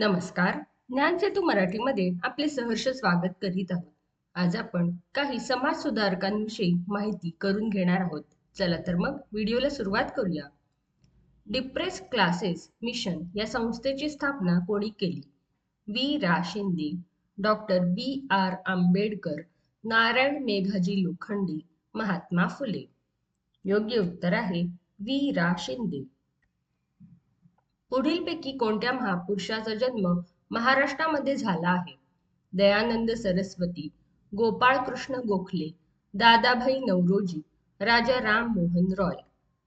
नमस्कार. ज्ञानसेतू मराठीमध्ये आपले सहर्ष स्वागत करीत आहोत. आज आपण काही समाज सुधारकांविषयी माहिती करून घेणार आहोत. चला तर मग व्हिडिओला सुरुवात करूया. डिप्रेस क्लासेस मिशन या संस्थेची स्थापना कोणी केली? वी रा. शिंदे डॉक्टर बी. आर. आंबेडकर नारायण मेघाजी लोखंडे महात्मा फुले. योग्य उत्तर आहे वी रा. शिंदे. पुढीलपैकी कोणत्या महापुरुषाचा जन्म महाराष्ट्रामध्ये झाला आहे? दयानंद सरस्वती गोपाळकृष्ण गोखले दादाभाई नवरोजी राजा राम मोहन रॉय.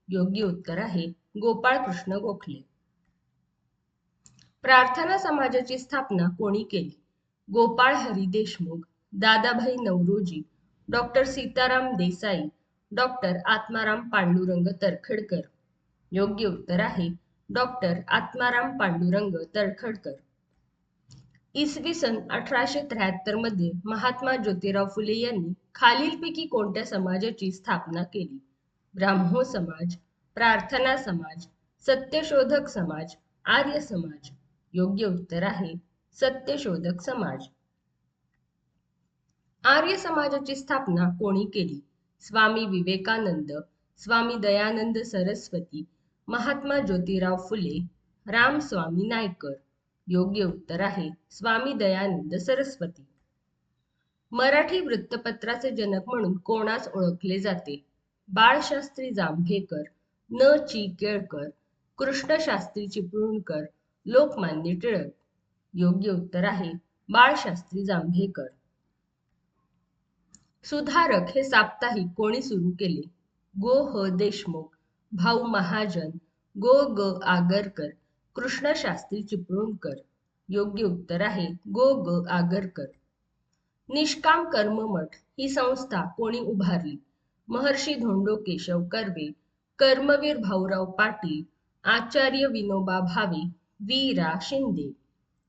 योग्य उत्तर आहे गोपाळकृष्ण गोखले. प्रार्थना समाजाची स्थापना कोणी केली? Gopal Hari Deshmukh Dadabhai Naoroji doctor Sitaram Desai doctor Atmaram Pandurang Tarkhadkar. योग्य उत्तर आहे डॉक्टर आत्माराम पांडुरंग तळखडकर इसवी सन अठराशे त्र्याहत्तरमध्ये महात्मा ज्योतिराव फुले यांनी खालीलपैकी कोणत्या समाजाची स्थापना केली? ब्राह्मो समाज प्रार्थना समाज सत्यशोधक समाज आर्य समाज. योग्य उत्तर आहे सत्यशोधक समाज. आर्य समाजाची स्थापना कोणी केली? स्वामी विवेकानंद स्वामी दयानंद सरस्वती महात्मा ज्योतिराव फुले रामस्वामी नायकर. योग्य उत्तर आहे स्वामी दयानंद सरस्वती. मराठी वृत्तपत्राचे जनक म्हणून कोणास ओळखले जाते? बाळशास्त्री जांभेकर न ची केळकर कृष्णशास्त्री चिपळूणकर लोकमान्य टिळक. योग्य उत्तर आहे बाळशास्त्री जांभेकर सुधारक हे साप्ताहिक कोणी सुरू केले? गो ह देशमुख. भाऊ महाजन गो ग आगरकर कृष्णशास्त्री चिपळूणकर योग्य उत्तर आहे गो ग आगरकर. निष्काम कर्ममठ ही संस्था कोणी उभारली? महर्षी धोंडो केशव कर्वे कर्मवीर भाऊराव पाटील आचार्य विनोबा भावे वी रा शिंदे.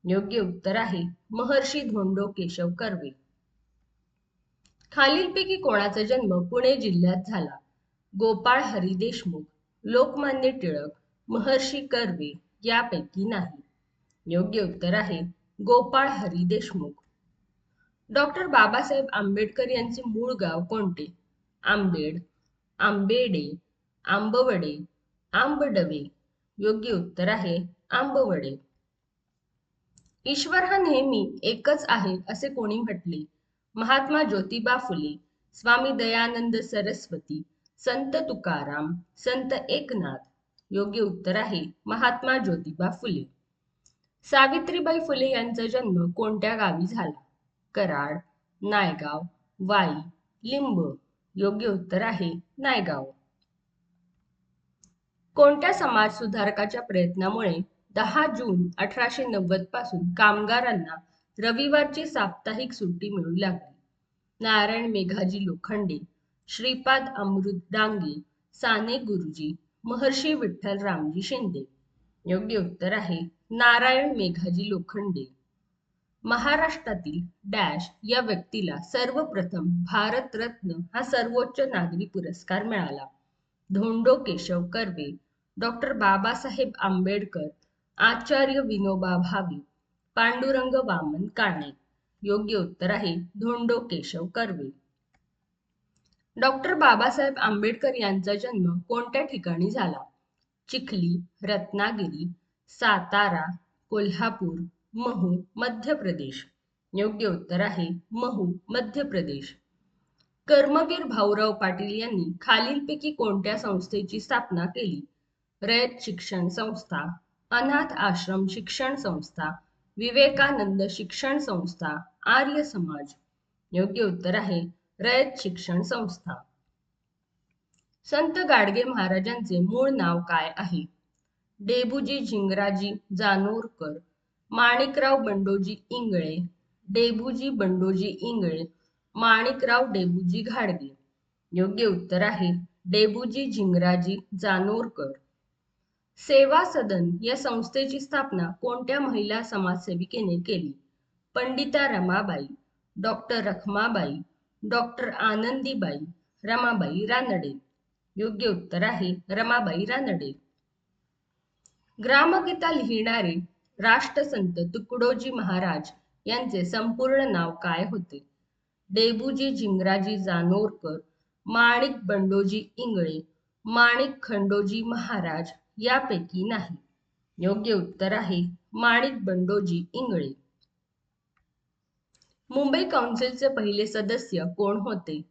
योग्य उत्तर आहे महर्षी धोंडो केशव कर्वे. खालीलपैकी कोणाचा जन्म पुणे जिल्ह्यात झाला? गोपाळ हरी देशमुख लोकमान्य टिळक महर्षी कर्वे यापैकी नाही. योग्य उत्तर आहे गोपाळ हरी देशमुख. डॉक्टर बाबासाहेब आंबेडकर यांचे मूळ गाव कोणते? आंबेड आंबेडे आंबवडे आंबडवे. योग्य उत्तर आहे आंबवडे. ईश्वर हा नेहमी एकच आहे असे कोणी म्हटले? महात्मा ज्योतिबा फुले स्वामी दयानंद सरस्वती संत तुकाराम संत एकनाथ. योग्य उत्तर आहे महात्मा ज्योतिबा फुले. सावित्रीबाई फुले यांचा जन्म कोणत्या गावी झाला? कराड नायगाव वाई लिंब. योग्य उत्तर आहे नायगाव. कोणत्या समाज सुधारकाच्या प्रयत्नामुळे दहा जून अठराशे नव्वदपासून कामगारांना रविवारची साप्ताहिक सुट्टी मिळू लागली? नारायण मेघाजी लोखंडे श्रीपाद अमृत डांगे साने गुरुजी महर्षी विठ्ठल रामजी शिंदे. योग्य उत्तर आहे नारायण मेघाजी लोखंडे. महाराष्ट्रातील डॅश या व्यक्तीला सर्वप्रथम भारतरत्न हा सर्वोच्च नागरी पुरस्कार मिळाला. धोंडो केशव कर्वे डॉक्टर बाबासाहेब आंबेडकर आचार्य विनोबा भावे पांडुरंग वामन काणे. योग्य उत्तर आहे धोंडो केशव कर्वे. डॉक्टर बाबासाहेब आंबेडकर यांचा जन्म कोणत्या ठिकाणी झाला? चिखली रत्नागिरी सातारा कोल्हापूर महू मध्य प्रदेश योग्य उत्तर आहे महू मध्य प्रदेश कर्मवीर भाऊराव पाटील यांनी खालीलपैकी कोणत्या संस्थेची स्थापना केली? रयत शिक्षण संस्था अनाथ आश्रम शिक्षण संस्था विवेकानंद शिक्षण संस्था आर्य समाज. योग्य उत्तर आहे रयत शिक्षण संस्था. संत गाडगे महाराजांचे मूळ नाव काय आहे? डेबूजी झिंगराजी जानोरकर माणिकराव बंडोजी इंगळे डेबूजी बंडोजी इंगळे माणिकराव डेबूजी घाडगे. योग्य उत्तर आहे डेबूजी झिंगराजी जानोरकर. सेवा सदन या संस्थेची स्थापना कोणत्या महिला समाजसेविकेने केली? Pandita Ramabai doctor Rakhmabai doctor Anandibai Ramabai Ranade. योग्य उत्तर आहे रमाबाई रानडे. ग्रामगीता लिहिणारे राष्ट्रसंत तुकडोजी महाराज यांचे संपूर्ण नाव काय होते? डेबूजी झिंगराजी जानोरकर माणिक बंडोजी इंगळे माणिक खंडोजी महाराज यापैकी नाही. योग्य उत्तर आहे माणिक बंडोजी इंगळे. मुंबई काउन्सिलचे पहिले सदस्य कोण होते?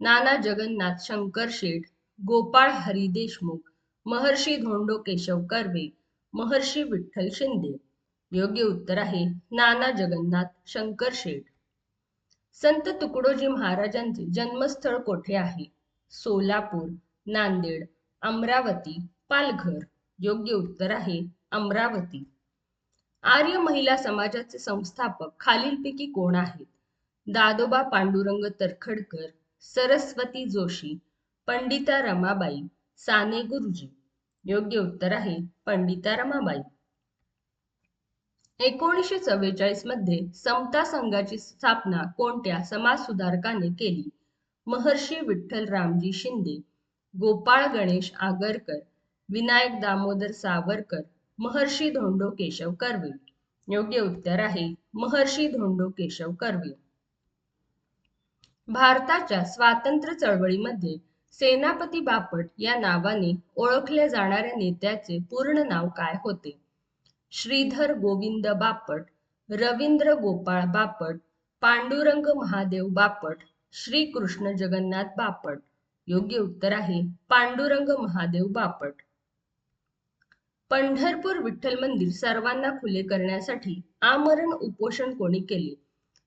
नाना जगन्नाथ शंकर शेठ गोपाळ हरी देशमुख महर्षी धोंडो केशव कर्वे महर्षी विठ्ठल शिंदे. योग्य उत्तर आहे नाना जगन्नाथ शंकर शेठ. संत तुकडोजी महाराजांचे जन्मस्थळ कोठे आहे? सोलापूर नांदेड अमरावती पालघर. योग्य उत्तर आहे अमरावती. आर्य महिला समाजाचे संस्थापक खालीलपैकी कोण आहेत? दादोबा पांडुरंग तरखडकर सरस्वती जोशी पंडिता रमाबाई साने गुरुजी. योग्य उत्तर आहे पंडिता रमाबाई. एकोणीसशे चव्वेचाळीसमध्ये समता संघाची स्थापना कोणत्या समाज सुधारकाने केली? महर्षी विठ्ठल रामजी शिंदे गोपाळ गणेश आगरकर विनायक दामोदर सावरकर महर्षी धोंडो केशव कर्वे. योग्य उत्तर आहे महर्षी धोंडो केशव कर्वे. भारताच्या स्वातंत्र्य चळवळीमध्ये सेनापती बापट या नावाने ओळखल्या जाणाऱ्या नेत्याचे पूर्ण नाव काय होते? श्रीधर गोविंद बापट रवींद्र गोपाळ बापट पांडुरंग महादेव बापट श्रीकृष्ण जगन्नाथ बापट. योग्य उत्तर आहे पांडुरंग महादेव बापट. पंढरपूर विठ्ठल मंदिर सर्वांना खुले करण्यासाठी आमरण उपोषण कोणी केले?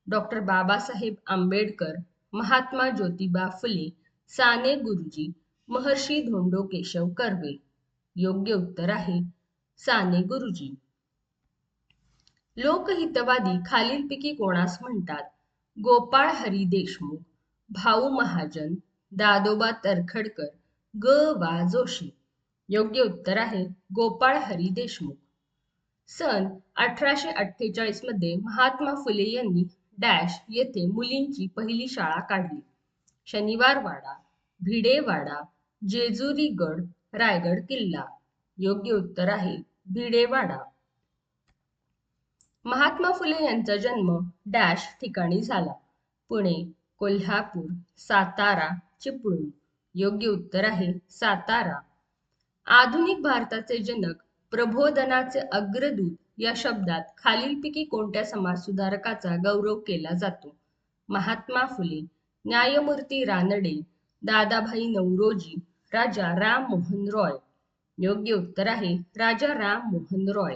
डॉक्टर बाबासाहेब आंबेडकर महात्मा ज्योतिबा फुले साने गुरुजी महर्षी धोंडो केशव कर्वे. योग्य उत्तर आहे साने गुरुजी. लोकहितवादी खालीलपैकी कोणास म्हणतात? गोपाळ हरी देशमुख भाऊ महाजन दादोबा तरखडकर ग वा जोशी. योग्य उत्तर आहे गोपाळ हरी देशमुख. सन अठराशे अठ्ठेचाळीसमध्ये महात्मा फुले यांनी डॅश येथे मुलींची पहिली शाळा काढली. शनिवारवाडा भिडेवाडा जेजुरीगड रायगड किल्ला. योग्य उत्तर आहे भिडेवाडा. महात्मा फुले यांचा जन्म डॅश ठिकाणी झाला. पुणे कोल्हापूर सातारा चिपळूण. योग्य उत्तर आहे सातारा. आधुनिक भारताचे जनक प्रबोधनाचे अग्रदूत या शब्दात खालीलपैकी कोणत्या समाजसुधारकाचा गौरव केला जातो? महात्मा फुले न्यायमूर्ती रानडे दादाभाई नवरोजी राजा राम मोहन रॉय. योग्य उत्तर आहे राजा राम मोहन रॉय.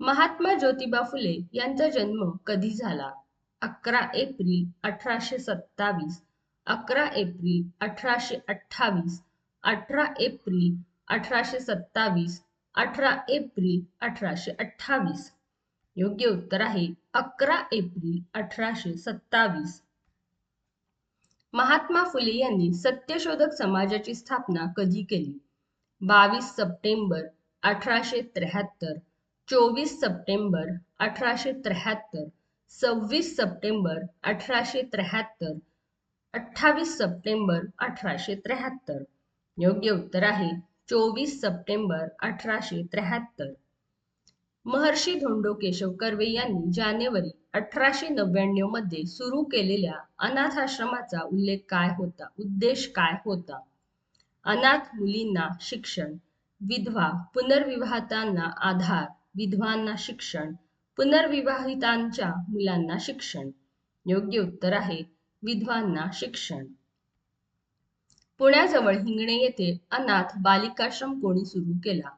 महात्मा ज्योतिबा फुले यांचा जन्म कधी झाला? अकरा एप्रिल अठराशे सत्तावीस अकरा एप्रिल अठराशे अठ्ठावीस अठरा एप्रिल अठराशे सत्तावीस अठरा एप्रिल अठराशे अठ्ठावीस. योग्य उत्तर आहे अकरा एप्रिल अठराशे सत्तावीस. महात्मा फुले यांनी सत्यशोधक समाजाची स्थापना कधी केली? बावीस सप्टेंबर अठराशे त्र्याहत्तर चोवीस सप्टेंबर अठराशे त्र्याहत्तर सव्वीस सप्टेंबर अठराशे त्र्याहत्तर अठ्ठावीस सप्टेंबर अठराशे त्र्याहत्तर. योग्य उत्तर आहे. चोवीस सप्टेंबर अठराशे त्र्याहत्तर. महर्षी धोंडो केशव कर्वे यांनी जानेवारी अठराशे नव्याण्णवमध्ये सुरू केलेल्या अनाथाश्रमाचा उल्लेख काय होता? उद्देश काय होता? अनाथ मुलींना शिक्षण विधवा पुनर्विवाहितांना आधार विधवांना शिक्षण पुनर्विवाहितांच्या मुलांना शिक्षण. योग्य उत्तर आहे विधवांना शिक्षण. पुण्याजवळ हिंगणे येथे अनाथ बालिकाश्रम कोणी सुरू केला?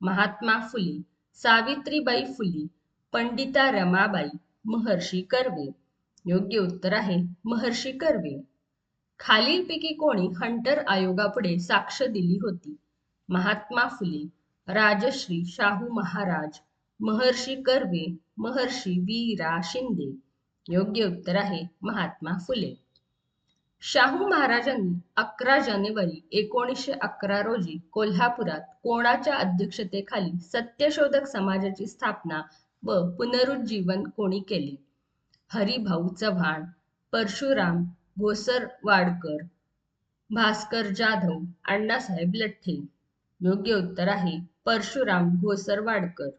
महात्मा फुले सावित्रीबाई फुले पंडिता रमाबाई महर्षी कर्वे. योग्य उत्तर आहे महर्षी कर्वे. खालीलपैकी कोणी हंटर आयोगापुढे साक्ष दिली होती? महात्मा फुले राजश्री शाहू महाराज महर्षी कर्वे महर्षी वी रा शिंदे. योग्य उत्तर आहे महात्मा फुले. शाहू महाराजांनी अकरा जानेवारी एकोणीसशे अकरा रोजी कोल्हापुरात कोणाच्या अध्यक्षतेखाली सत्यशोधक समाजाची स्थापना व पुनरुज्जीवन कोणी केले? हरिभाऊ चव्हाण परशुराम घोसरवाडकर भास्कर जाधव अण्णासाहेब लठ्ठे. योग्य उत्तर आहे परशुराम घोसरवाडकर.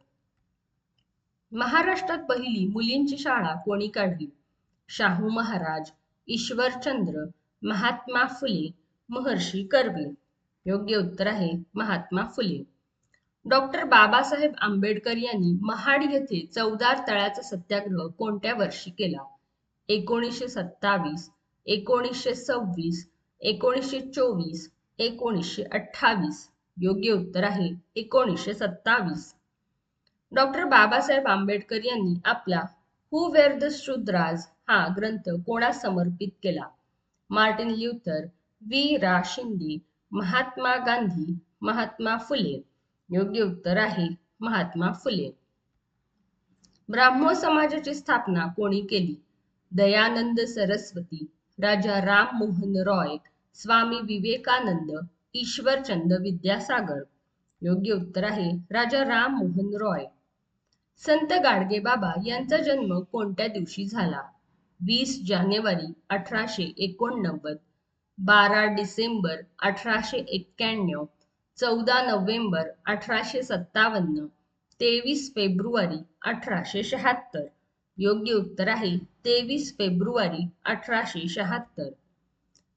महाराष्ट्रात पहिली मुलींची शाळा कोणी काढली? शाहू महाराज ईश्वरचंद्र महात्मा फुले महर्षी कर्वे. योग्य उत्तर आहे महात्मा फुले. डॉक्टर बाबासाहेब आंबेडकर यांनी महाड येथे चौदार तळ्याचा सत्याग्रह कोणत्या वर्षी केला? एकोणीसशे सत्तावीस एकोणीसशे सव्वीस एकोणीसशे चोवीस एकोणीसशे अठ्ठावीस. योग्य उत्तर आहे एकोणीसशे सत्तावीस. डॉक्टर बाबासाहेब आंबेडकर यांनी आपला हु वेअर द शूद्राज हा ग्रंथ कोणा समर्पित केला? मार्टिन ल्युथर वी रा शिंदे महात्मा गांधी महात्मा फुले. योग्य उत्तर आहे महात्मा फुले. ब्राह्मो समाजाची स्थापना कोणी केली? दयानंद सरस्वती राजा राम मोहन रॉय स्वामी विवेकानंद ईश्वरचंद विद्यासागर. योग्य उत्तर आहे राजा राम मोहन रॉय. संत गाडगे बाबा यांचा जन्म कोणत्या दिवशी झाला? वीस जानेवारी अठराशे एकोणनव्वद बारा डिसेंबर अठराशे एक्क्याण्णव चौदा नोव्हेंबर अठराशे सत्तावन्न तेवीस फेब्रुवारी अठराशे शहात्तर. योग्य उत्तर आहे तेवीस फेब्रुवारी अठराशे शहात्तर.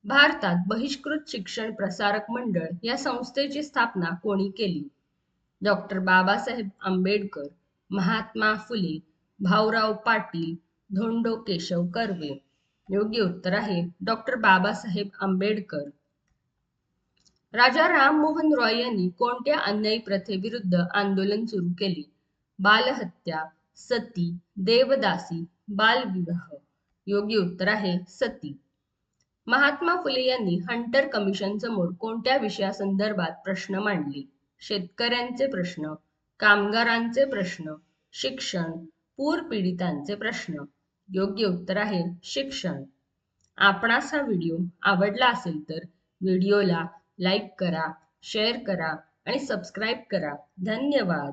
भारतात बहिष्कृत शिक्षण प्रसारक मंडळ या संस्थेची स्थापना कोणी केली? डॉक्टर बाबासाहेब आंबेडकर महात्मा फुले भाऊराव पाटील धोंडो केशव कर्वे. योग्य उत्तर आहे डॉक्टर बाबासाहेब आंबेडकर. राजा राममोहन रॉय यांनी कोणत्या अन्यायी प्रथेविरुद्ध आंदोलन सुरू केले? बालहत्या सती देवदासी बालविवाह. योग्य उत्तर आहे सती. महात्मा फुले यांनी हंटर कमिशन समोर कोणत्या विषयासंदर्भात प्रश्न मांडले? शेतकऱ्यांचे प्रश्न. कामगारांचे प्रश्न शिक्षण पूर पीडितांचे प्रश्न. योग्य उत्तर आहे शिक्षण. आपणास हा व्हिडिओ आवडला असेल तर व्हिडिओला लाईक करा शेअर करा आणि सबस्क्राईब करा. धन्यवाद.